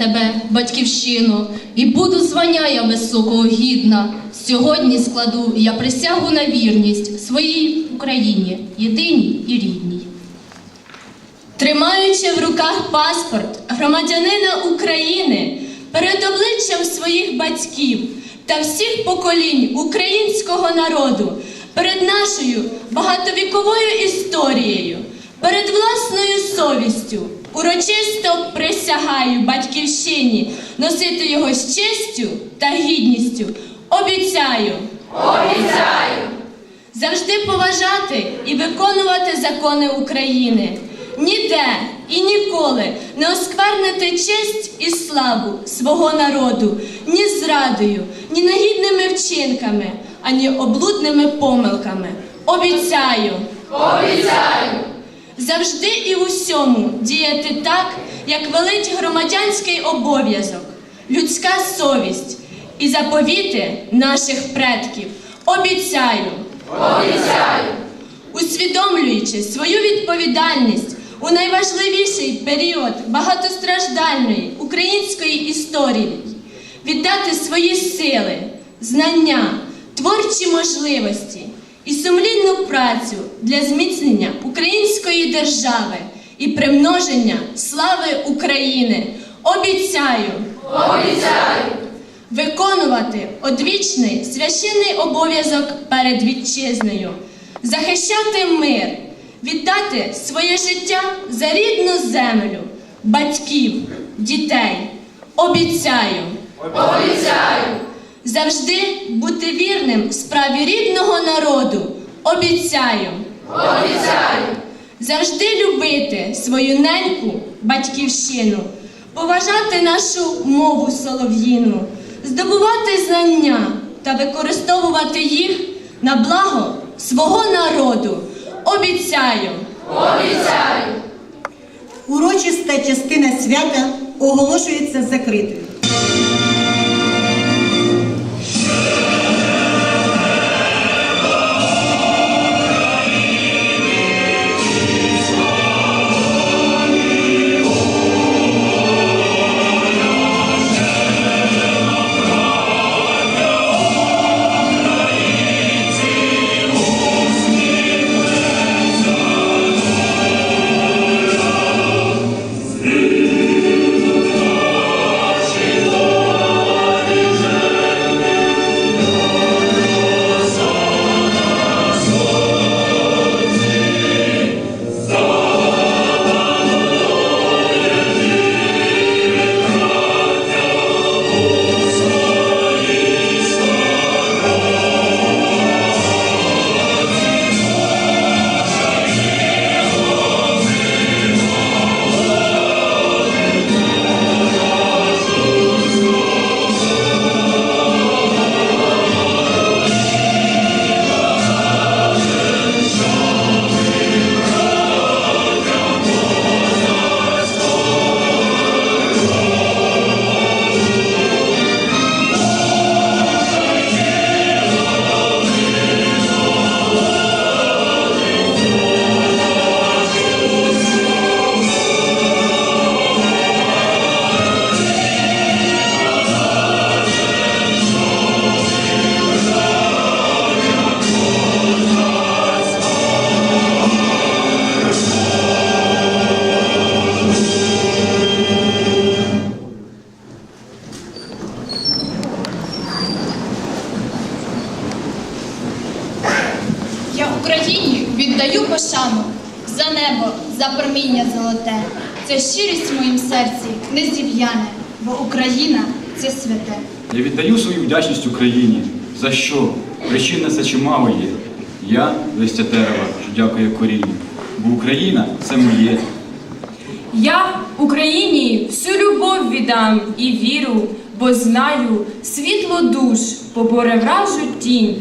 тебе, батьківщину, і буду звання я високого гідна. Сьогодні складу я присягу на вірність своїй Україні, єдиній і рідній. Тримаючи в руках паспорт громадянина України перед обличчям своїх батьків та всіх поколінь українського народу, перед нашою багатовіковою історією, перед власною совістю, урочисто присягаю батьківщині носити його з честю та гідністю. Обіцяю. Завжди поважати і виконувати закони України. Ніде і ніколи не осквернити честь і славу свого народу ні зрадою, ні нагідними вчинками, ані облудними помилками. Обіцяю. Обіцяю! Завжди і в усьому діяти так, як велить громадянський обов'язок, людська совість і заповіти наших предків. Обіцяю. Обіцяю! усвідомлюючи свою відповідальність у найважливіший період багатостраждальної української історії, віддати свої сили, знання, творчі можливості і сумлінну працю для зміцнення української держави і примноження слави України. Обіцяю! Обіцяю! виконувати одвічний священний обов'язок перед вітчизнею, захищати мир, віддати своє життя за рідну землю, батьків, дітей. Обіцяю Обіцяю! Завжди бути вірним справі рідного народу. Обіцяю Обіцяю! завжди любити свою неньку батьківщину, поважати нашу мову солов'їну, здобувати знання та використовувати їх на благо свого народу. Обіцяю. Обіцяю! Урочиста частина свята оголошується закритою. Україні віддаю пошану за небо, за проміння золоте. Це щирість в моїм серці не зів'яне, бо Україна це святе. Я віддаю свою вдячність Україні. За що? Причин на це чимало є. Я листя дерева, що дякує корінню. Бо Україна це моє. Я Україні всю любов віддам і віру, бо знаю, світло душ поборе вражу тінь,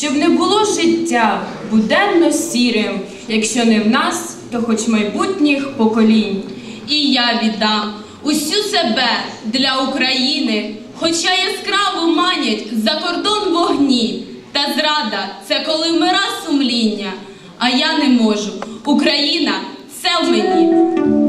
щоб не було життя буденно сірим, якщо не в нас, то хоч майбутніх поколінь. І я віддам усю себе для України, хоча яскраво манять за кордон вогні. Та зрада це коли вмира сумління, а я не можу. Україна це в мені.